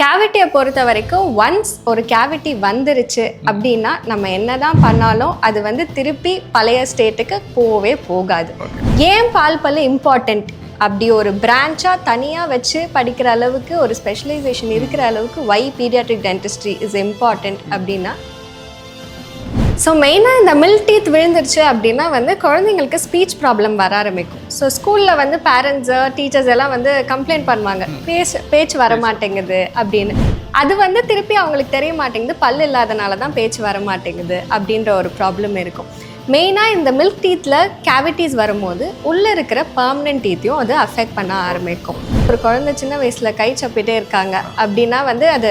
கேவிட்டியை பொறுத்த வரைக்கும் ஒன்ஸ் ஒரு கேவிட்டி வந்துருச்சு அப்படின்னா நம்ம என்னதான் பண்ணாலும் அது வந்து திருப்பி பழைய ஸ்டேட்டுக்கு போகவே போகாது. ஏன் பால் பல்லு இம்பார்ட்டண்ட் அப்படி ஒரு பிரான்ச்சாக தனியாக வச்சு படிக்கிற அளவுக்கு ஒரு ஸ்பெஷலைசேஷன் இருக்கிற அளவுக்கு why paediatric dentistry is important அப்படின்னா ஸோ மெயினாக இந்த மில் டீத் விழுந்துருச்சு அப்படின்னா வந்து குழந்தைங்களுக்கு ஸ்பீச் ப்ராப்ளம் வர ஆரம்பிக்கும். ஸோ ஸ்கூலில் வந்து பேரண்ட்ஸு டீச்சர்ஸ் எல்லாம் வந்து கம்ப்ளைண்ட் பண்ணுவாங்க. பேச பேச்சு வர மாட்டேங்குது அப்படின்னு. அது வந்து திருப்பி அவங்களுக்கு தெரிய மாட்டேங்குது. பல் இல்லாதனால தான் பேச்சு வர மாட்டேங்குது அப்படின்ற ஒரு ப்ராப்ளம் இருக்கும். மெயினாக இந்த மில்க் டீத்தில் கேவிட்டிஸ் வரும்போது உள்ளே இருக்கிற பர்மனெண்ட் டீத்தையும் அது அஃபெக்ட் பண்ண ஆரம்பிக்கும். ஒரு குழந்தை சின்ன வயசில் கை சப்பிட்டே இருக்காங்க அப்படின்னா வந்து அது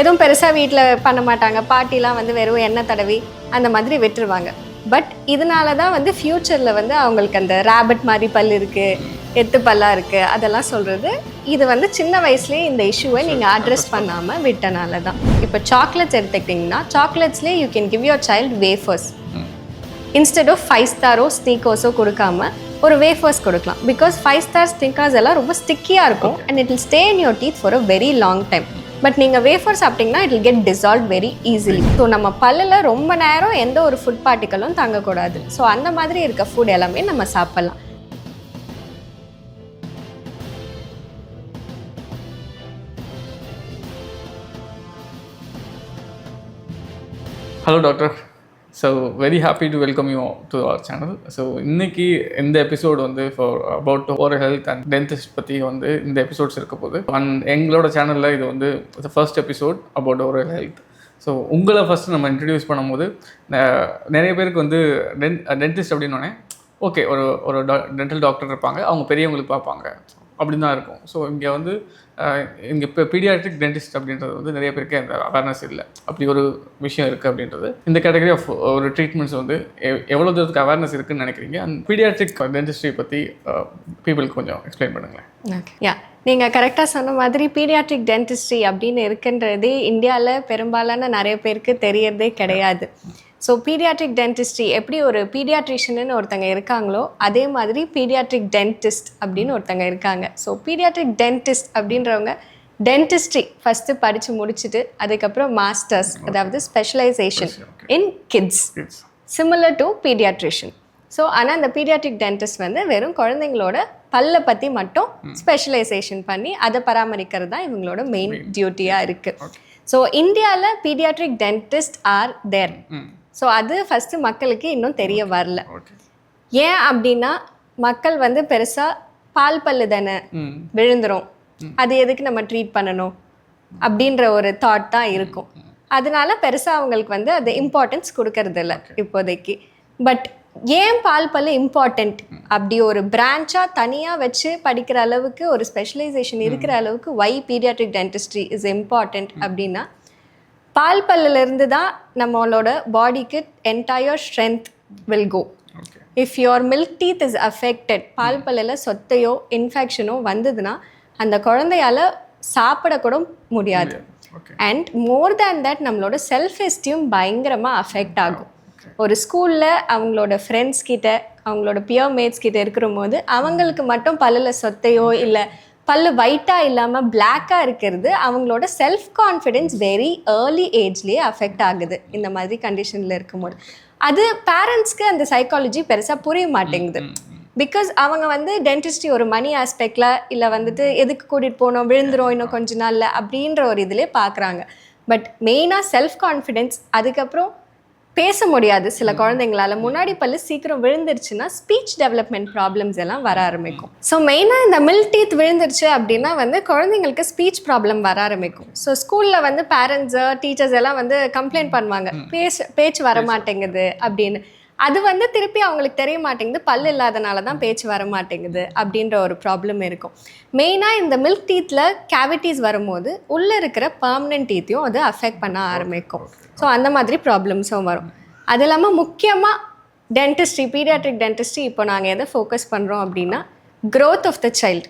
எதுவும் பெருசாக வீட்டில் பண்ண மாட்டாங்க. பாட்டிலாம் வந்து வெறும் எண்ணெய் தடவி அந்த மாதிரி விட்டுருவாங்க. பட் இதனால தான் வந்து ஃப்யூச்சரில் வந்து அவங்களுக்கு அந்த ரேபிட் மாதிரி பல் இருக்குது எத்து பல்லாக இருக்குது அதெல்லாம் சொல்கிறது இது வந்து சின்ன வயசுலேயே இந்த இஷ்யூவை நீங்கள் அட்ரஸ் பண்ணாமல் விட்டனால தான் இப்போ சாக்லேட்ஸ் எடுத்துக்கிட்டிங்கன்னா சாக்லேட்ஸ்லேயே you can give your child wafers instead of five ஸ்டாரோ ஸ்னீக்கர்ஸோ கொடுக்காம ஒரு வேஃபர்ஸ் கொடுக்கலாம். பிகாஸ் ஃபைவ் ஸ்டார் ஸ்னிக்கர்ஸ் எல்லாம் ரொம்ப ஸ்டிக்கியாக இருக்கும். And it will stay in your teeth for a very long time but நீங்கள் வேஃபர் சாப்பிட்டீங்கன்னா it get dissolve very easily so நம்ம பல்லில் ரொம்ப நேரம் எந்த ஒரு ஃபுட் பார்ட்டிகளும் தங்கக்கூடாது. ஸோ அந்த மாதிரி இருக்க ஃபுட் எல்லாமே நம்ம சாப்பிட்லாம். Hello doctor so very happy to welcome you to our channel so இன்னைக்கு இந்த எபிசோடு வந்து for about oral health and dentist பற்றி வந்து இந்த எபிசோட்ஸ் இருக்க போகுது. அண்ட் எங்களோட சேனலில் இது வந்து first episode about oral health so உங்களை ஃபஸ்ட்டு நம்ம இன்ட்ரடியூஸ் பண்ணும்போது நிறைய பேருக்கு வந்து டென் டென்டிஸ்ட் அப்படின்னோடனே ஓகே ஒரு ஒரு டென்டல் டாக்டர் இருப்பாங்க. அவங்க பெரியவங்களுக்கு பார்ப்பாங்க. அப்படின்னு தான் இருக்கும். ஸோ இங்கே வந்து இங்கே இப்போ பீடியாட்ரிக் டென்டிஸ்ட் அப்படின்றது வந்து நிறைய பேருக்கு அந்த அவேர்னஸ் இல்லை. அப்படி ஒரு விஷயம் இருக்குது அப்படின்றது. இந்த கேட்டகரி ஆஃப் ஒரு ட்ரீட்மெண்ட்ஸ் வந்து எவ்வளோ தூரத்துக்கு அவேர்னஸ் இருக்குன்னு நினைக்கிறீங்க? அண்ட் பீடியாட்ரிக் டென்டிஸ்ட்ரி பற்றி பீப்புளுக்கு கொஞ்சம் எக்ஸ்பிளைன் பண்ணுங்களேன். ஓகே யா நீங்கள் கரெக்டாக சொன்ன மாதிரி பீடியாட்ரிக் டென்டிஸ்ட்ரி அப்படின்னு இருக்குன்றதே இந்தியாவில் பெரும்பாலான நிறைய பேருக்கு தெரியறதே கிடையாது. ஸோ பீடியாட்ரிக் டென்டிஸ்ட்ரி எப்படி ஒரு பீடியாட்ரிஷியன்னு ஒருத்தங்க இருக்காங்களோ அதே மாதிரி பீடியாட்ரிக் டென்டிஸ்ட் அப்படின்னு ஒருத்தங்க இருக்காங்க. ஸோ பீடியாட்ரிக் டென்டிஸ்ட் அப்படின்றவங்க டென்டிஸ்ட்ரி ஃபஸ்ட்டு படித்து முடிச்சுட்டு அதுக்கப்புறம் மாஸ்டர்ஸ் அதாவது specialisation in kids similar to paediatrician so ஆனால் அந்த பீடியாட்ரிக் டென்டிஸ்ட் வந்து வெறும் குழந்தைங்களோட பல்லை பற்றி மட்டும் ஸ்பெஷலைசேஷன் பண்ணி அதை பராமரிக்கிறது தான் இவங்களோட மெயின் டியூட்டியாக இருக்குது ஸோ இந்தியாவில் paediatric dentist are there so அது ஃபஸ்ட்டு மக்களுக்கு இன்னும் தெரிய வரல. ஏன் அப்படின்னா மக்கள் வந்து பெருசாக பால் பல்லு தானே விழுந்துரும். அது எதுக்கு நம்ம ட்ரீட் பண்ணணும்? அப்படின்ற ஒரு தாட் தான் இருக்கும். அதனால பெருசாக அவங்களுக்கு வந்து அது இம்பார்ட்டன்ஸ் கொடுக்கறது இல்ல இப்போதைக்கு. பட் ஏன் பால் பல்லு இம்பார்ட்டண்ட் அப்படி ஒரு பிரான்ச்சாக தனியாக வச்சு படிக்கிற அளவுக்கு ஒரு ஸ்பெஷலைசேஷன் இருக்கிற அளவுக்கு why paediatric dentistry is important அப்படின்னா பால் பல்லுல இருந்து தான் நம்மளோட பாடிக்கு entire strength will go if your milk teeth is affected பால் பல்லில் சொத்தையோ இன்ஃபெக்ஷனோ வந்ததுன்னா அந்த குழந்தையால சாப்பிடக்கூட முடியாது. அண்ட் மோர் தேன் தட் நம்மளோட செல்ஃப் எஸ்டியும் பயங்கரமாக அஃபெக்ட் ஆகும். ஒரு ஸ்கூலில் அவங்களோட ஃப்ரெண்ட்ஸ் கிட்ட அவங்களோட பியர் மேட்ஸ் கிட்ட இருக்கிற போது அவங்களுக்கு மட்டும் பல்லில் சொத்தையோ இல்லை பல்லு ஒயிட்டாக இல்லாமல் பிளாக்காக இருக்கிறது அவங்களோட செல்ஃப் கான்ஃபிடென்ஸ் வெரி ஏர்லி ஏஜ்லேயே அஃபெக்ட் ஆகுது. இந்த மாதிரி கண்டிஷனில் இருக்கும்போது. அது பேரண்ட்ஸ்க்கு அந்த சைக்காலஜி பெருசாக புரிய மாட்டேங்குது. பிகாஸ் அவங்க வந்து டென்டிஸ்ட்ரி ஒரு மணி ஆஸ்பெக்டில் இல்லை வந்துட்டு எதுக்கு கூட்டிகிட்டு போனோம் விழுந்துரும் இன்னும் கொஞ்ச நாளில் அப்படின்ற ஒரு இதிலே பார்க்குறாங்க பட் மெயினாக செல்ஃப் கான்ஃபிடென்ஸ் அதுக்கப்புறம் பேச முடியாது சில குழந்தைங்களால. முன்னாடி பல்லு சீக்கிரம் விழுந்துருச்சுன்னா ஸ்பீச் டெவலப்மெண்ட் ப்ராப்ளம்ஸ் எல்லாம் வர ஆரம்பிக்கும். ஸோ மெயினாக இந்த மில் டீத் விழுந்துருச்சு அப்படின்னா வந்து குழந்தைங்களுக்கு ஸ்பீச் ப்ராப்ளம் வர ஆரம்பிக்கும். ஸோ ஸ்கூலில் வந்து பேரண்ட்ஸு டீச்சர்ஸ் எல்லாம் வந்து கம்ப்ளைண்ட் பண்ணுவாங்க. பேச பேச்சு வர மாட்டேங்குது அப்படின்னு. அது வந்து திருப்பி அவங்களுக்கு தெரிய மாட்டேங்குது. பல் இல்லாதனால தான் பேச்சு வர மாட்டேங்குது அப்படின்ற ஒரு ப்ராப்ளம் இருக்கும். மெயினாக இந்த மில்க் டீத்தில் கேவிட்டிஸ் வரும்போது உள்ளே இருக்கிற பர்மனெண்ட் டீத்தையும் அது அஃபெக்ட் பண்ண ஆரம்பிக்கும். ஸோ அந்த மாதிரி ப்ராப்ளம்ஸும் வரும். அது இல்லாமல் முக்கியமாக டென்டிஸ்ட்ரி பீடியாட்ரிக் டென்டிஸ்ட்ரி இப்போ நாங்கள் எதை ஃபோக்கஸ் பண்ணுறோம் அப்படின்னா growth ஆஃப் த சைல்டு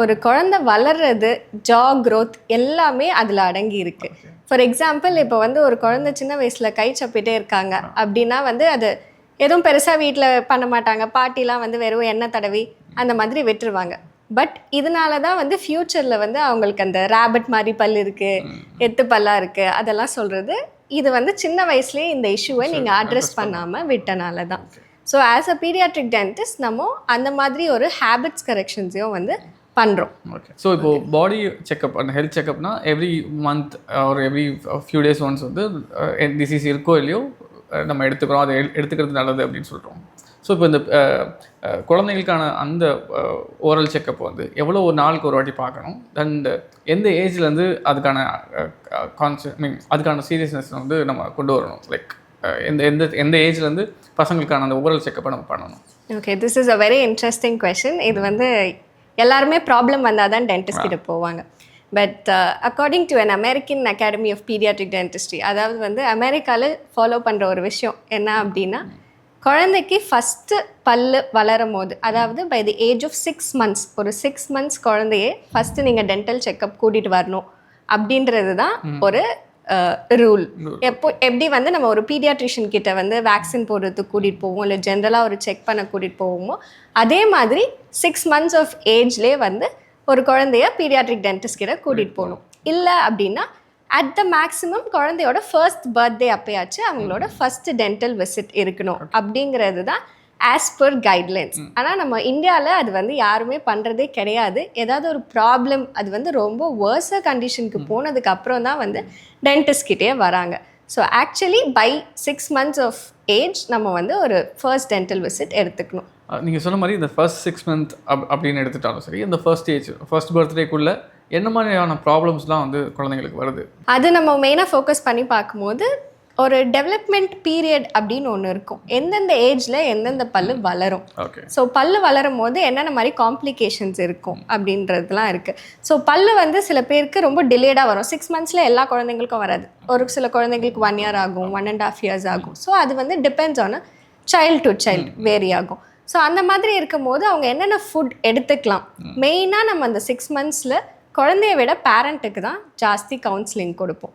ஒரு குழந்தை வளர்றது ஜா growth எல்லாமே அதில் அடங்கி இருக்கு. ஃபார் எக்ஸாம்பிள் இப்போ வந்து ஒரு குழந்தை சின்ன வயசில் கை சப்பிட்டே இருக்காங்க அப்படின்னா வந்து அது எதுவும் பெருசாக வீட்டில் பண்ண மாட்டாங்க. பாட்டிலாம் வந்து வெறும் எண்ணெய் தடவி அந்த மாதிரி விட்டுருவாங்க. பட் இதனால தான் வந்து ஃப்யூச்சரில் வந்து அவங்களுக்கு அந்த ரேபிட் மாதிரி பல் இருக்குது எட்டு பல்லா இருக்குது அதெல்லாம் சொல்கிறது இது வந்து சின்ன வயசுலேயே இந்த இஷ்யூவை நீங்கள் அட்ரஸ் பண்ணாமல் விட்டனால தான் so as a paediatric dentist நம்ம அந்த மாதிரி ஒரு ஹேபிட்ஸ் கரெக்ஷன்ஸையும் வந்து பண்ணுறோம் ஓகே ஸோ இப்போ பாடி செக்அப் அந்த ஹெல்த் செக்அப்னா எவ்ரி மந்த் ஒரு எவ்ரி ஃபியூ டேஸ் ஒன்ஸ் வந்து டிசீஸ் இருக்கோ இல்லையோ நம்ம எடுத்துக்கிறோம் அதை எடு- எடுத்துக்கிறது நல்லது அப்படின்னு சொல்கிறோம் ஸோ இப்போ இந்த குழந்தைகளுக்கான அந்த ஓரல் செக்கப் வந்து எவ்வளோ ஒரு நாளுக்கு ஒரு வாட்டி பார்க்கணும்? அண்ட் எந்த ஏஜ்லேருந்து அதுக்கான கான்செப்ட் மீன் அதுக்கான சீரியஸ்னஸ் வந்து நம்ம கொண்டு வரணும்? லைக் எந்த எந்த எந்த ஏஜ்லேருந்து பசங்களுக்கான அந்த ஓரல் செக்கப்பை நம்ம பண்ணணும்? Okay this is a very interesting question இது வந்து எல்லாருமே ப்ராப்ளம் வந்தால் தான் டென்டிஸ்ட் கிட்ட போவாங்க. But according to an American Academy of paediatric dentistry அதாவது வந்து அமெரிக்காவில் ஃபாலோ பண்ணுற ஒரு விஷயம் என்ன அப்படின்னா குழந்தைக்கு ஃபஸ்ட்டு பல்லு வளரும் போது அதாவது by the age of six months ஒரு சிக்ஸ் மந்த்ஸ் குழந்தையே ஃபஸ்ட்டு நீங்கள் டென்டல் செக்கப் கூட்டிகிட்டு வரணும் அப்படின்றது தான் ஒரு ரூல் எப்போ எப்படி வந்து நம்ம ஒரு பீடியாட்ரிஷியன் கிட்ட வந்து வேக்சின் போடுறதுக்கு கூட்டிகிட்டு போவோம் இல்லை ஜென்ரலாக ஒரு செக் பண்ண கூட்டிகிட்டு போவோமோ அதே மாதிரி சிக்ஸ் மந்த்ஸ் ஆஃப் ஏஜ்லேயே வந்து ஒரு குழந்தைய பீடியாட்ரிக் டென்டிஸ்ட் கிட்ட கூட்டிகிட்டு போகணும். இல்லை அப்படின்னா அட் த மேக்ஸிமம் குழந்தையோட ஃபர்ஸ்ட் பர்த்டே அப்பயாச்சு அவங்களோட ஃபர்ஸ்ட் டென்டல் விசிட் இருக்கணும் அப்படிங்கிறது தான் ஆஸ் பர் கைட்லைன்ஸ் ஆனால் நம்ம இந்தியாவில் அது வந்து யாருமே பண்ணுறதே கிடையாது. ஏதாவது ஒரு ப்ராப்ளம் அது வந்து ரொம்ப வேர்ஸாக கண்டிஷனுக்கு போனதுக்கு அப்புறம் தான் வந்து டென்டிஸ்ட் கிட்டே வராங்க. So actually by six months of age நம்ம வந்து ஒரு ஃபர்ஸ்ட் டென்டல் விசிட் எடுத்துக்கணும். நீங்கள் சொன்ன மாதிரி இந்த ஃபர்ஸ்ட் சிக்ஸ் மந்த் அப் அப்படின்னு எடுத்துட்டாலும் சரி இந்த ஃபர்ஸ்ட் ஏஜ் ஃபர்ஸ்ட் பர்த்டேக்குள்ளே என்ன மாதிரியான ப்ராப்ளம்ஸ்லாம் வந்து குழந்தைங்களுக்கு வருது? அது நம்ம மெயினாக ஃபோக்கஸ் பண்ணி பார்க்கும்போது ஒரு டெவலப்மெண்ட் பீரியட் அப்படின்னு ஒன்று இருக்கும். எந்தெந்த ஏஜில் எந்தெந்த பல்லு வளரும். ஸோ பல்லு வளரும் போது என்னென்ன மாதிரி காம்ப்ளிகேஷன்ஸ் இருக்கும் அப்படின்றதுலாம் இருக்குது ஸோ பல்லு வந்து சில பேருக்கு ரொம்ப டிலேடாக வரும். சிக்ஸ் மந்த்ஸில் எல்லா குழந்தைங்களுக்கும் வராது. ஒரு சில குழந்தைங்களுக்கு ஒன் இயர் ஆகும் ஒன் அண்ட் ஆஃப் இயர்ஸ் ஆகும். ஸோ அது வந்து depends on child to child vary ஆகும். ஸோ அந்த மாதிரி இருக்கும்போது அவங்க என்னென்ன ஃபுட் எடுத்துக்கலாம்? மெயினாக நம்ம அந்த சிக்ஸ் மந்த்ஸில் குழந்தைய விட பேரண்ட்டுக்கு தான் ஜாஸ்தி கவுன்சிலிங் கொடுப்போம்.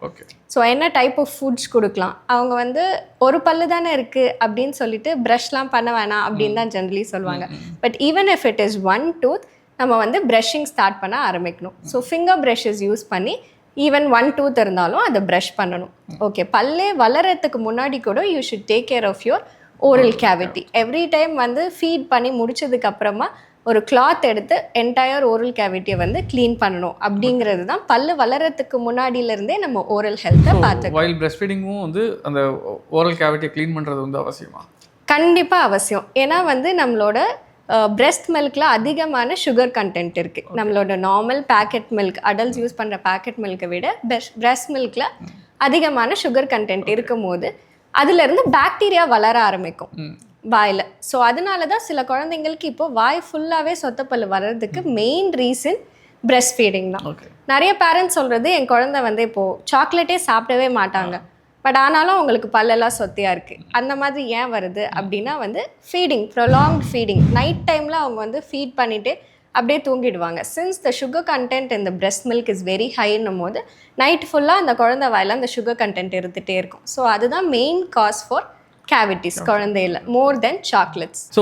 ஸோ என்ன டைப் ஆஃப் ஃபுட்ஸ் கொடுக்கலாம்? அவங்க வந்து ஒரு பல்லு தானே இருக்குது அப்படின்னு சொல்லிட்டு ப்ரஷ்லாம் பண்ண வேணாம் அப்படின்னு தான் ஜென்ரலி சொல்லுவாங்க. But even if it is one tooth நம்ம வந்து ப்ரஷிங் ஸ்டார்ட் பண்ண ஆரம்பிக்கணும். ஸோ ஃபிங்கர் ப்ரஷஸ் யூஸ் பண்ணி ஈவன் ஒன் டூத் இருந்தாலும் அதை ப்ரஷ் பண்ணணும். ஓகே பல்லே வளர்கிறதுக்கு முன்னாடி கூட you should take care of your oral cavity every time வந்து ஃபீட் பண்ணி முடிச்சதுக்கு அப்புறமா ஒரு கிளாத் எடுத்து என்டையர் ஓரல் கேவிட்டியை வந்து க்ளீன் பண்ணணும். அப்படிங்கிறது தான் பல்லு வளர்கிறதுக்கு முன்னாடியிலேருந்தே நம்ம ஓரல் ஹெல்த்தை பார்த்து வைல் பிரஸ்ட் ஃபீடிங்கும் வந்து அந்த ஓரல் கேவிட்டியை க்ளீன் பண்ணுறது வந்து அவசியமா? கண்டிப்பாக அவசியம். ஏன்னா வந்து நம்மளோட பிரெஸ்ட் மில்கில் அதிகமான சுகர் கண்டென்ட் இருக்குது நம்மளோட normal packet milk adults use பண்ணுற பேக்கெட் மில்கை விட பெஸ்ட் பிரெஸ்ட் மில்கில் அதிகமான சுகர் கண்டென்ட் இருக்கும் போது அதுலேருந்து பாக்டீரியா வளர ஆரம்பிக்கும். வாயில். ஸோ அதனால தான் சில குழந்தைங்களுக்கு இப்போ வாய் ஃபுல்லாகவே சொத்தப்பல் வர்றதுக்கு மெயின் ரீசன் பிரெஸ்ட் ஃபீடிங் தான். நிறைய பேரண்ட்ஸ் சொல்கிறது என் குழந்தை வந்து இப்போது சாக்லேட்டே சாப்பிடவே மாட்டாங்க. பட் ஆனாலும் அவங்களுக்கு பல்லெல்லாம் சொத்தையாக இருக்குது அந்த மாதிரி ஏன் வருது அப்படின்னா வந்து ஃபீடிங் ப்ரொலாங்ட் ஃபீடிங் நைட் டைமில் அவங்க வந்து ஃபீட் பண்ணிவிட்டு அப்படியே தூங்கிடுவாங்க. சின்ஸ் த சுகர் கண்டென்ட் இந்த breast மில்க் இஸ் வெரி ஹைன்னும் போது நைட் ஃபுல்லாக அந்த குழந்தை வாயில அந்த சுகர் கண்டென்ட் இருந்துகிட்டே இருக்கும். ஸோ அதுதான் மெயின் காஸ் ஃபார் கேவிட்டிஸ் குழந்தையில மோர் தென் சாக்லேட்ஸ் ஸோ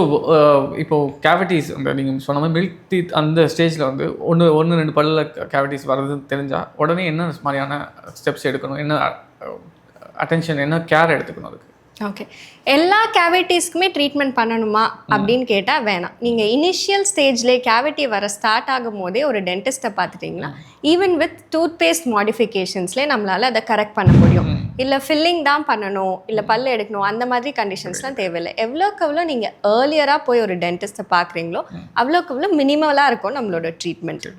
இப்போ கேவிட்டிஸ் அந்த நீங்கள் சொன்ன மாதிரி மில்க் டீத் அந்த ஸ்டேஜில் வந்து ஒன்று ஒன்று ரெண்டு பல்லில் கேவிட்டிஸ் வர்றதுன்னு தெரிஞ்சால் உடனே என்ன மாதிரியான ஸ்டெப்ஸ் எடுக்கணும்? என்ன அட்டென்ஷன் என்ன கேர் எடுத்துக்கணும் அதுக்கு? ஓகே எல்லா கேவிட்டிஸ்க்குமே ட்ரீட்மெண்ட் பண்ணணுமா அப்படின்னு கேட்டால் வேணாம். நீங்கள் இனிஷியல் ஸ்டேஜ்லேயே கேவிட்டி வர ஸ்டார்ட் ஆகும் போதே ஒரு டென்டிஸ்ட்டை பார்த்துட்டிங்கன்னா ஈவன் வித் டூத் பேஸ்ட் மாடிஃபிகேஷன்ஸ்லேயே நம்மளால் அதை கரெக்ட் பண்ண முடியும். இல்லை ஃபில்லிங் தான் பண்ணணும் இல்லை பல்லு எடுக்கணும் அந்த மாதிரி கண்டிஷன்ஸ்லாம் தேவையில்லை. எவ்வளோக்கு எவ்வளோ நீங்கள் ஏர்லியராக போய் ஒரு டென்டிஸ்ட்டை பார்க்குறீங்களோ அவ்வளோக்கு எவ்வளோ மினிமலாக இருக்கும் நம்மளோட ட்ரீட்மெண்ட்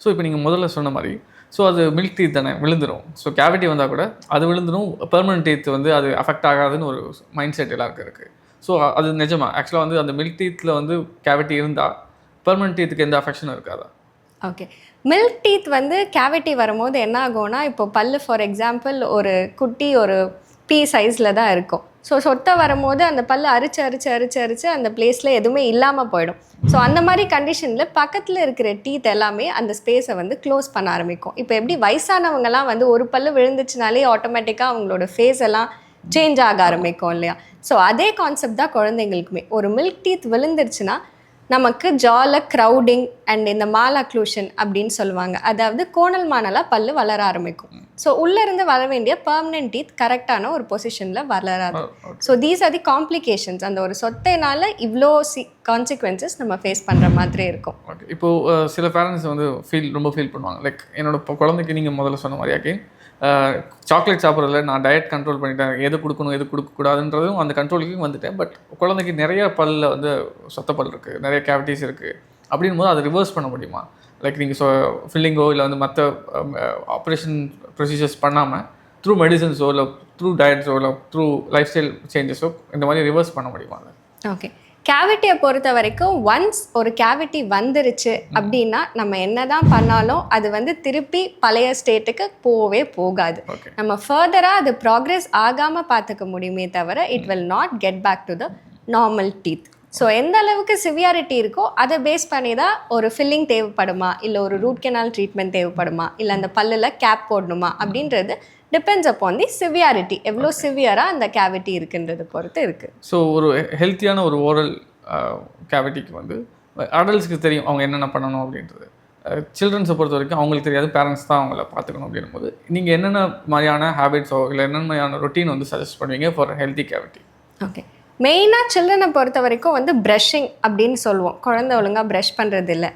ஸோ இப்போ நீங்கள் முதல்ல சொன்ன மாதிரி ஸோ அது மில்க் டீத் தானே விழுந்துடும் ஸோ கேவிட்டி வந்தால் கூட அது விழுந்துடும் பெர்மனன்ட் டீத் வந்து அது அஃபெக்ட் ஆகாதுன்னு ஒரு மைண்ட் செட் எல்லாருக்கும் இருக்குது ஸோ அது நிஜமாக ஆக்சுவலாக வந்து அந்த மில்க் டீத்தில் வந்து கேவிட்டி இருந்தால் பெர்மனன்ட் டீத்துக்கு எந்த அஃபெக்ஷனும் இருக்காதா? ஓகே மில்க் டீத் வந்து கேவிட்டி வரும்போது என்ன ஆகும்னா இப்போ பல்லு ஃபார் எக்ஸாம்பிள் ஒரு குட்டி ஒரு பீ சைஸில் தான் இருக்கும். ஸோ சொத்தை வரும்போது அந்த பல்லு அரிச்சு அரிச்சு அரிச்சு அரிச்சு அந்த பிளேஸில் எதுவுமே இல்லாமல் போயிடும். ஸோ அந்த மாதிரி கண்டிஷனில் பக்கத்தில் இருக்கிற டீத் எல்லாமே அந்த ஸ்பேஸை வந்து க்ளோஸ் பண்ண ஆரம்பிக்கும். இப்போ எப்படி வயசானவங்கலாம் வந்து ஒரு பல்லு விழுந்துச்சுனாலே ஆட்டோமேட்டிக்காக அவங்களோட ஃபேஸ் எல்லாம் சேஞ்ச் ஆக ஆரம்பிக்கும் இல்லையா? ஸோ அதே கான்செப்ட் தான் குழந்தைங்களுக்குமே. ஒரு மில்க் டீத் விழுந்துருச்சுன்னா நமக்கு ஜால க்ரௌடிங் அண்ட் இந்த மால் அக்ளூஷன் அப்படின்னு சொல்லுவாங்க. அதாவது கோணல் மானலாக பல்லு வளர ஆரம்பிக்கும். ஸோ உள்ளேருந்து வர வேண்டிய பெர்மனன்ட் டீத் கரெக்டான ஒரு பொசிஷனில் வளராது. So these are the complications அந்த ஒரு சொத்தைனால இவ்வளோ சி கான்சிக்வன்சஸ் நம்ம ஃபேஸ் பண்ணுற மாதிரி இருக்கும். இப்போது சில பேரண்ட்ஸ் வந்து ஃபீல் ரொம்ப ஃபீல் பண்ணுவாங்க. லைக் என்னோட குழந்தைக்கு நீங்கள் முதல்ல சொன்ன மாதிரியாக்கி சாக்லேட் சாப்பிட்றதுல நான் டயட் கண்ட்ரோல் பண்ணிட்டேன். எது கொடுக்கணும் எது கொடுக்கக்கூடாதுன்றதும் அந்த கண்ட்ரோலுக்கும் வந்துட்டேன். பட் குழந்தைக்கு நிறைய பல்லில் வந்து சொத்தப்பல் இருக்குது நிறைய கேவிட்டிஸ் இருக்குது அப்படின் போது அதை ரிவர்ஸ் பண்ண முடியுமா? லைக் நீங்கள் ஸோ ஃபில்லிங்கோ இல்லை வந்து மற்ற ஆப்ரேஷன் ப்ரொசீஜர்ஸ் பண்ணாமல் த்ரூ மெடிசன்ஸோ இல்லை த்ரூ டயட்ஸோ இல்லை த்ரூ லைஃப் ஸ்டைல் சேஞ்சஸோ இந்த மாதிரி ரிவர்ஸ் பண்ண முடியுமா? ஓகே கேவிட்டியை பொறுத்த வரைக்கும் ஒன்ஸ் ஒரு கேவிட்டி வந்துருச்சு அப்படின்னா நம்ம என்னதான் பண்ணாலும் அது வந்து திருப்பி பழைய ஸ்டேட்டுக்கு போவே போகாது. நம்ம ஃபர்தராக அது ப்ராக்ரெஸ் ஆகாமல் பார்த்துக்க முடியுமே தவிர it will not get back to the normal teeth so எந்த அளவுக்கு சிவியாரிட்டி இருக்கோ அதை பேஸ் பண்ணி தான் ஒரு ஃபில்லிங் தேவைப்படுமா? இல்லை ஒரு ரூட் கெனால் ட்ரீட்மெண்ட் தேவைப்படுமா? இல்லை அந்த பல்லில் கேப் போடணுமா? அப்படின்றது டிபெண்ட்ஸ் அப்பான் தி சிவியாரிட்டி எவ்வளோ சிவியராக அந்த கேவிட்டி இருக்குன்றது பொறுத்து இருக்குது ஸோ ஒரு ஹெல்த்தியான ஒரு ஓரல் கேவிட்டிக்கு வந்து அடல்ட்ஸ்க்கு தெரியும் அவங்க என்னென்ன பண்ணணும் அப்படின்றது. சில்ட்ரன்ஸை பொறுத்த வரைக்கும் அவங்களுக்கு தெரியாது பேரண்ட்ஸ் தான் அவங்கள பார்த்துக்கணும் அப்படின்னும் போது நீங்கள் என்னென்ன மாதிரியான ஹேபிட்ஸோ இல்லை என்னென்ன மாதிரியான ரொட்டீன் வந்து சஜஸ்ட் பண்ணுவீங்க ஃபார் ஹெல்த்தி கேவிட்டி ஓகே மெயினாக சில்ட்ரனை பொறுத்த வரைக்கும் வந்து ப்ரஷிங் அப்படின்னு சொல்லுவோம். குழந்தை ஒழுங்காக ப்ரஷ் பண்ணுறது இல்லை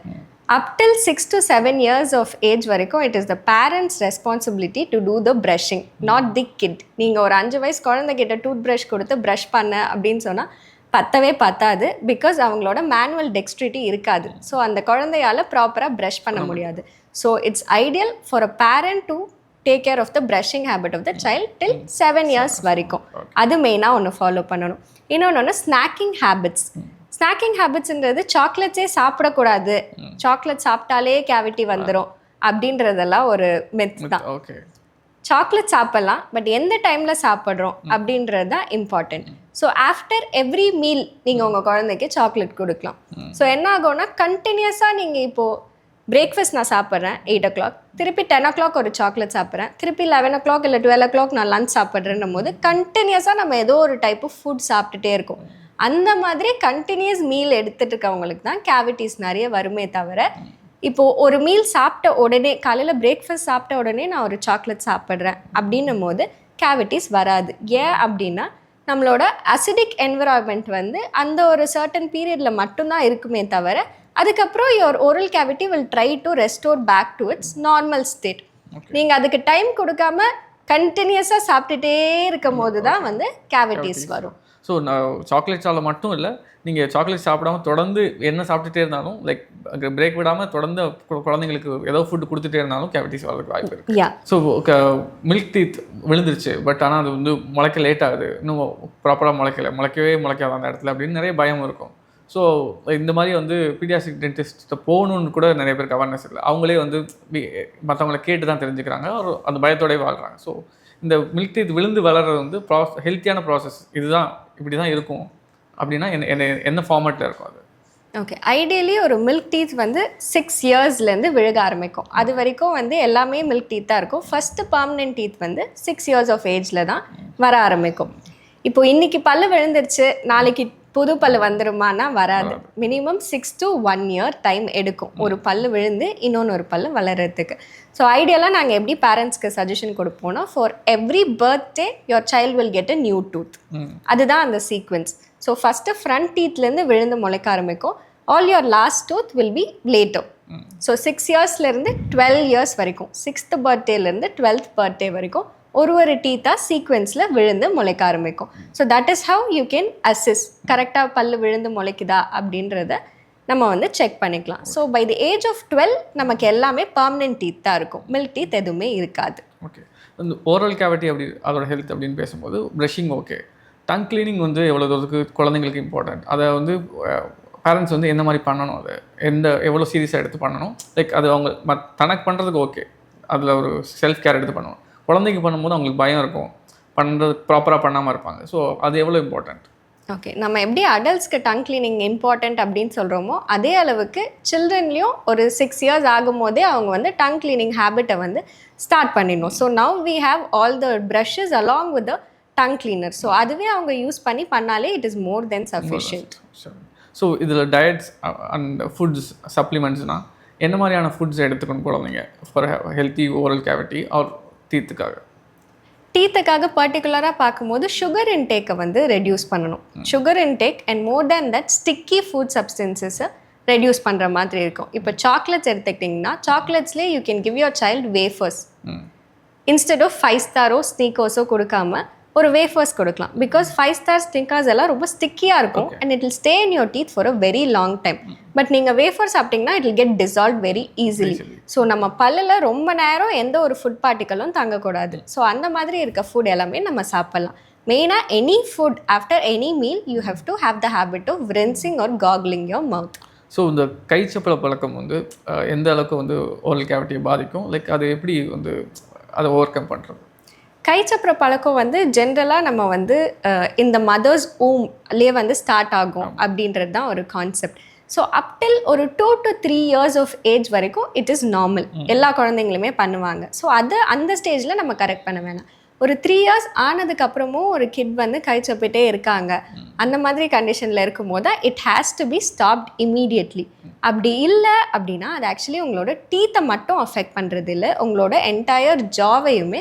up till six to seven years of age வரைக்கும் it is the parents responsibility to do the brushing not the kid நீங்கள் ஒரு அஞ்சு வயசு குழந்தைகிட்ட டூத் ப்ரஷ் கொடுத்து ப்ரஷ் பண்ண அப்படின்னு சொன்னால் பத்தவே பத்தாது பிகாஸ் அவங்களோட மேனுவல் டெக்ஸ்ட்ரிட்டி இருக்காது. ஸோ அந்த குழந்தையால ப்ராப்பராக ப்ரஷ் பண்ண முடியாது. So it's ideal for a parent to take care of the brushing habit of the child till seven years வரைக்கும். அது மெயினாக ஒன்று ஃபாலோ பண்ணணும். இன்னொன்று ஒன்று ஸ்நாக்கிங் ஹேபிட்ஸ் ஸ்நாக்கிங் ஹேபிட்ஸ்ன்றது சாக்லேட்ஸே சாப்பிடக்கூடாது. சாக்லேட் சாப்பிட்டாலே கேவிட்டி வந்துடும் அப்படின்றதெல்லாம் ஒரு மெத் தான். சாக்லேட் சாப்பிடலாம் பட் எந்த டைமில் சாப்பிட்றோம் அப்படின்றது தான் important so after every meal நீங்கள் உங்கள் குழந்தைக்கு சாக்லேட் கொடுக்கலாம். ஸோ என்ன ஆகும்னா கண்டினியூஸாக நீங்கள் இப்போது பிரேக்ஃபாஸ்ட் நான் சாப்பிட்றேன் எயிட் ஓ கிளாக் திருப்பி டென் ஓ கிளாக் ஒரு சாக்லேட் சாப்பிட்றேன். திருப்பி லெவன் ஓ கிளாக் இல்லை டுவெல் ஓ கிளாக் நான் லஞ்ச் சாப்பிட்றேன்னும் போது கண்டினியூஸாக நம்ம ஏதோ ஒரு டைப் ஆஃப் ஃபுட் சாப்பிட்டுட்டே இருக்கோம். அந்த மாதிரி கண்டினியூஸ் மீல் எடுத்துட்டு இருக்கவங்களுக்கு தான் கேவிட்டிஸ் நிறைய வருமே தவிர இப்போது ஒரு மீல் சாப்பிட்ட உடனே காலையில் பிரேக்ஃபாஸ்ட் சாப்பிட்ட உடனே நான் ஒரு சாக்லேட் சாப்பிட்றேன் அப்படின்னும் போது கேவிட்டிஸ் வராது. ஏன் அப்படின்னா நம்மளோட அசிடிக் என்விரான்மெண்ட் வந்து அந்த ஒரு சர்டன் பீரியடில் மட்டும்தான் இருக்குமே தவிர அதுக்கப்புறம் your oral cavity will try to restore back to its normal state நீங்கள் அதுக்கு டைம் கொடுக்காம கண்டினியூஸாக சாப்பிட்டுட்டே இருக்கும் போது தான் வந்து கேவிட்டிஸ் வரும். ஸோ நான் சாக்லேட்ஸால் மட்டும் இல்லை நீங்கள் சாக்லேட் சாப்பிடாம தொடர்ந்து என்ன சாப்பிட்டுட்டே இருந்தாலும் லைக் பிரேக் விடாமல் தொடர்ந்து குழந்தைங்களுக்கு ஏதோ ஃபுட் கொடுத்துட்டே இருந்தாலும் கேவிட்டிஸ் வரதுக்கு வாய்ப்பு இருக்குது ஸோ மில்க் டீத் விழுந்துருச்சு பட் ஆனால் அது வந்து முளைக்க லேட் ஆகுது. இன்னும் ப்ராப்பராக முளைக்கல. முளைக்கவே முளைக்காத அந்த இடத்துல அப்படின்னு நிறைய பயம் இருக்கும். ஸோ இந்த மாதிரி வந்து பீடியாஸ்டிக் டென்டிஸ்ட்டை போகணுன்னு கூட நிறைய பேருக்கு அவேர்னஸ் இல்லை. அவங்களே வந்து மற்றவங்கள கேட்டு தான் தெரிஞ்சுக்கிறாங்க. ஒரு அந்த பயத்தோடய வாழ்கிறாங்க ஸோ இந்த மில்க் டீத் விழுந்து வளர்றது வந்து ப்ராஸ் ஹெல்த்தியான ப்ராசஸ் இதுதான் இப்படி தான் இருக்கும். அப்படின்னா என்ன என்ன ஃபார்மேட்டில் இருக்கும் அது? ஓகே ஐடியலி ஒரு மில்க் டீத் வந்து சிக்ஸ் இயர்ஸ்லேருந்து விழுக ஆரம்பிக்கும். அது வரைக்கும் வந்து எல்லாமே மில்க் டீத் தான் இருக்கும். ஃபஸ்ட்டு பர்மனெண்ட் டீத் வந்து சிக்ஸ் இயர்ஸ் ஆஃப் ஏஜில் தான் வர ஆரம்பிக்கும். இப்போ இன்னைக்கு பல்லு விழுந்துருச்சு நாளைக்கு புது பல்லு வந்துருமானா வராது. Minimum six to one year time எடுக்கும். ஒரு பல்லு விழுந்து இன்னொன்று ஒரு பல்லு வளர்கிறதுக்கு ஸோ ஐடியலாக நாங்கள் எப்படி பேரண்ட்ஸ்க்கு suggestion கொடுப்போம்னா for every birthday your child will get a new tooth அதுதான் அந்த சீக்வென்ஸ் ஸோ ஃபஸ்ட்டு ஃப்ரண்ட் டீத்லேருந்து விழுந்து முளைக்க ஆரம்பிக்கும். All your last tooth will be later so six இயர்ஸ்லேருந்து twelve years வரைக்கும். சிக்ஸ்த் பர்த்டேலேருந்து டுவெல்த் பர்த்டே வரைக்கும். ஒரு ஒரு டீத்தாக சீக்வென்ஸில் விழுந்து முளைக்க ஆரம்பிக்கும். So that is how you can assess கரெக்டாக பல்லு விழுந்து முளைக்குதா அப்படின்றத நம்ம வந்து செக் பண்ணிக்கலாம். So by the age of twelve நமக்கு எல்லாமே பர்மனெண்ட் டீத் தான் இருக்கும். மில்க் டீத் எதுவுமே இருக்காது. ஓகே இந்த ஓரல் கேவிட்டி அப்படி அதோட ஹெல்த் அப்படின்னு பேசும்போது ப்ரஷிங் ஓகே டங் கிளீனிங் வந்து எவ்வளோ தூரத்துக்கு குழந்தைங்களுக்கு இம்பார்ட்டன்ட் அதை வந்து பேரண்ட்ஸ் வந்து எந்த மாதிரி பண்ணணும் அது? எந்த எவ்வளோ சீரியஸாக எடுத்து பண்ணணும்? லைக் அது அவங்க மத் தனக்கு பண்ணுறதுக்கு ஓகே அதில் ஒரு செல்ஃப் கேர் எடுத்து பண்ணணும். குழந்தைக்கு பண்ணும்போது அவங்களுக்கு பயம் இருக்கும். பண்ணுறது ப்ராப்பராக பண்ணாமல் இருப்பாங்க. ஸோ அது எவ்வளோ இம்பார்ட்டன்ட் ஓகே நம்ம எப்படி அடல்ட்ஸ்க்கு டங் கிளீனிங் இம்பார்ட்டன்ட் அப்படின்னு சொல்கிறோமோ அதே அளவுக்கு சில்ட்ரன்லேயும் ஒரு சிக்ஸ் இயர்ஸ் ஆகும்போதே அவங்க வந்து டங் கிளீனிங் ஹேபிட்டை வந்து ஸ்டார்ட் பண்ணிடணும். So now we have all the brushes along with the tongue cleaner so அதுவே அவங்க யூஸ் பண்ணி பண்ணாலே it is more than sufficient so இதில் டயட்ஸ் அண்ட் ஃபுட்ஸ் சப்ளிமெண்ட்ஸ்னால் என்ன மாதிரியான ஃபுட்ஸ் எடுத்துக்கணும் குழந்தைங்க? For healthy oral cavity or தீத்துக்காக டீத்துக்காக பர்டிகுலராக பார்க்கும்போது சுகர் இன்டேக்கை வந்து ரெடியூஸ் பண்ணணும். Sugar intake and more than that sticky food சப்ஸ்டன்சஸை reduce பண்ணுற மாதிரி இருக்கும். இப்போ சாக்லேட்ஸ் எடுத்துக்கிட்டிங்கன்னா சாக்லேட்ஸ்லேயே you can give your child wafers instead of Five ஸ்டாரோ ஸ்னீக்கர்ஸோ கொடுக்காம ஒரு வேஃபர்ஸ் கொடுக்கலாம். பிகாஸ் ஃபைவ் ஸ்டார் ஸ்னிக்கர்ஸ் எல்லாம் ரொம்ப ஸ்டிக்கியாக இருக்கும். And it will stay in your teeth for a very long time but நீங்கள் வேஃபர் சாப்பிட்டீங்கன்னா it will get dissolve very easily so நம்ம பல்லில் ரொம்ப நேரம் எந்த ஒரு ஃபுட் பார்ட்டிக்கலும் தங்கக்கூடாது. ஸோ அந்த மாதிரி இருக்க ஃபுட் எல்லாமே நம்ம சாப்பிட்லாம். மெயினாக any food after any meal you have to have the habit of rinsing or goggling your mouth. So இந்த கை சப்பல பழக்கம் வந்து எந்த அளவுக்கு வந்து ஓரல் கேவிட்டியை பாதிக்கும்? லைக் அது எப்படி வந்து அதை ஓவர் கம் பண்ணுறது கைச்சப்புற பழக்கம் வந்து ஜென்ரலாக நம்ம வந்து இந்த மதர்ஸ் ஊம்லேயே வந்து ஸ்டார்ட் ஆகும் அப்படின்றது தான் ஒரு கான்செப்ட் ஸோ அப்டில் ஒரு two to three years of age வரைக்கும் இட் இஸ் நார்மல் எல்லா குழந்தைங்களுமே பண்ணுவாங்க. ஸோ அதை அந்த ஸ்டேஜில் நம்ம கரெக்ட் பண்ண வேணாம். ஒரு த்ரீ இயர்ஸ் ஆனதுக்கப்புறமும் ஒரு கிட் வந்து கை சப்பிட்டே இருக்காங்க அந்த மாதிரி கண்டிஷனில் இருக்கும்போது it has to be stopped immediately அப்படி இல்லை அப்படின்னா அது ஆக்சுவலி உங்களோட டீத்தை மட்டும் அஃபெக்ட் பண்ணுறது இல்லை உங்களோட என்டையர் ஜாவையுமே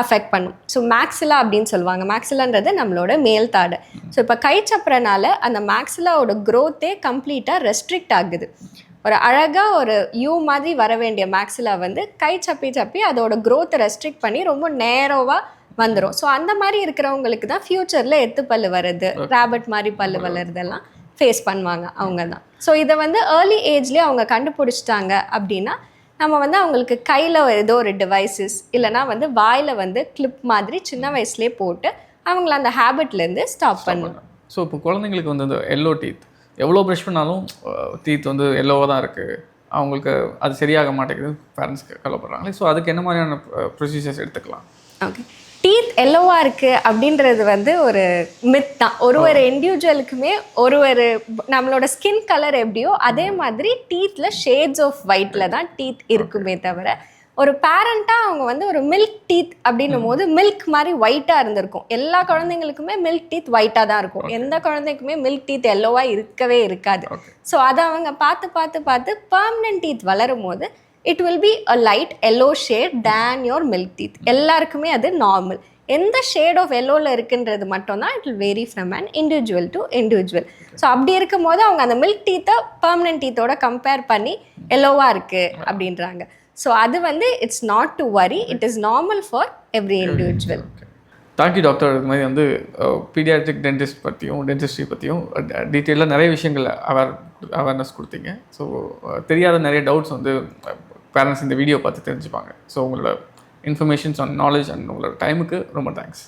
அஃபெக்ட் பண்ணும். ஸோ மேக்ஸிலா அப்படின்னு சொல்லுவாங்க. மேக்ஸிலான்றது நம்மளோட மேல் தாடை ஸோ இப்போ கை சப்புறனால அந்த மேக்ஸிலாவோட க்ரோத்தே கம்ப்ளீட்டாக ரெஸ்ட்ரிக்ட் ஆகுது. ஒரு அழகாக ஒரு யூ மாதிரி வர வேண்டிய மேக்ஸிலா வந்து கை சப்பி சப்பி அதோட க்ரோத்தை ரெஸ்ட்ரிக்ட் பண்ணி ரொம்ப நேரோவாக வந்துடும் ஸோ அந்த மாதிரி இருக்கிறவங்களுக்கு தான் ஃப்யூச்சரில் எத்து பல்லு வருது ரேபிட் மாதிரி பல்லு வளருதெல்லாம் ஃபேஸ் பண்ணுவாங்க அவங்க தான் ஸோ இதை வந்து ஏர்லி ஏஜ்லேயே அவங்க கண்டுபிடிச்சிட்டாங்க அப்படின்னா நம்ம வந்து அவங்களுக்கு கையில் ஏதோ ஒரு டிவைசஸ் இல்லைனா வந்து வாயில் வந்து கிளிப் மாதிரி சின்ன வயசுலேயே போட்டு அவங்கள அந்த ஹேபிட்லேருந்து ஸ்டாப் பண்ணணும். ஸோ இப்போ குழந்தைங்களுக்கு வந்து இந்த எல்லோ டீத் எவ்வளோ ப்ரஷ் பண்ணாலும் டீத் வந்து எல்லோவாக தான் இருக்குது அவங்களுக்கு அது சரியாக மாட்டேங்குது. பேரண்ட்ஸ் கவலைப்படுறாங்களே. ஸோ அதுக்கு என்ன மாதிரியான ப்ரொசீஜர்ஸ் எடுத்துக்கலாம்? ஓகே டீத் எல்லோவாக இருக்குது அப்படின்றது வந்து ஒரு மித் தான். ஒரு ஒரு இண்டிவிஜுவலுக்குமே ஒரு ஒரு நம்மளோட ஸ்கின் கலர் எப்படியோ அதே மாதிரி டீத்தில் ஷேட்ஸ் ஆஃப் ஒயிட்டில் தான் டீத் இருக்குமே தவிர ஒரு பேரண்ட்டாக அவங்க வந்து ஒரு மில்க் டீத் அப்படின்னும் போது மில்க் மாதிரி ஒயிட்டாக இருந்திருக்கும். எல்லா குழந்தைங்களுக்குமே மில்க் டீத் ஒயிட்டாக தான் இருக்கும். எந்த குழந்தைக்குமே மில்க் டீத் எல்லோவாக இருக்கவே இருக்காது. ஸோ அதை அவங்க பார்த்து பார்த்து பார்த்து பர்மனன்ட் டீத் வளரும் போது it will be a light yellow shade than your milk teeth எல்லாருக்குமே அது நார்மல் எந்த ஷேட் ஆஃப் எல்லோவில் இருக்குன்றது மட்டும்தான் it will vary from an individual to individual so அப்படி இருக்கும்போது அவங்க அந்த மில்க் டீத்தை பர்மனன்ட் டீத்தோட கம்பேர் பண்ணி எல்லோவாக இருக்குது அப்படின்றாங்க. ஸோ அது வந்து it's not to worry it is normal for every individual thank you doctor இது மாதிரி வந்து பீடியாட்ரிக் டென்டிஸ்ட் பற்றியும் டென்டிஸ்ட்ரி பற்றியும் டீட்டெயிலாக நிறைய விஷயங்கள் அவேர் அவேர்னஸ் கொடுத்தீங்க ஸோ தெரியாத நிறைய டவுட்ஸ் வந்து பேரண்ட்ஸ் இந்த வீடியோ பார்த்து தெரிஞ்சுப்பாங்க. ஸோ உங்களோட இன்ஃபர்மேஷன்ஸ் அண்ட் நாலேஜ் அண்ட் உங்களோட டைமுக்கு ரொம்ப தேங்க்ஸ்